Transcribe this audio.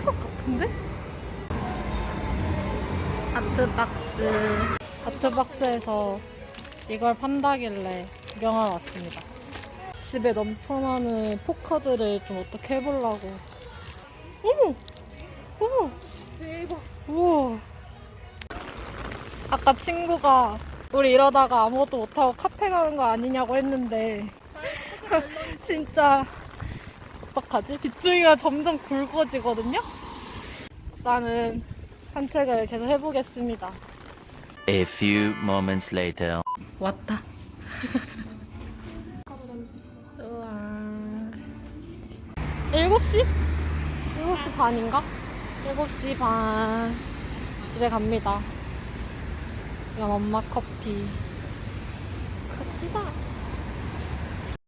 같은데? 아트박스. 아트박스에서 이걸 판다길래 구경하러 왔습니다. 집에 넘쳐나는 포카들을 좀 어떻게 해보려고. 어머! 어머! 대박. 우와. 아까 친구가 우리 이러다가 아무것도 못하고 카페 가는 거 아니냐고 했는데 진짜 어떡하지? 빗줄기가 점점 굵어지거든요? 나는 산책을 계속 해보겠습니다. A few moments later. 왔다. 우와. 7시? 7시 반인가? 7시 반. 집에 갑니다. 이건 엄마 커피.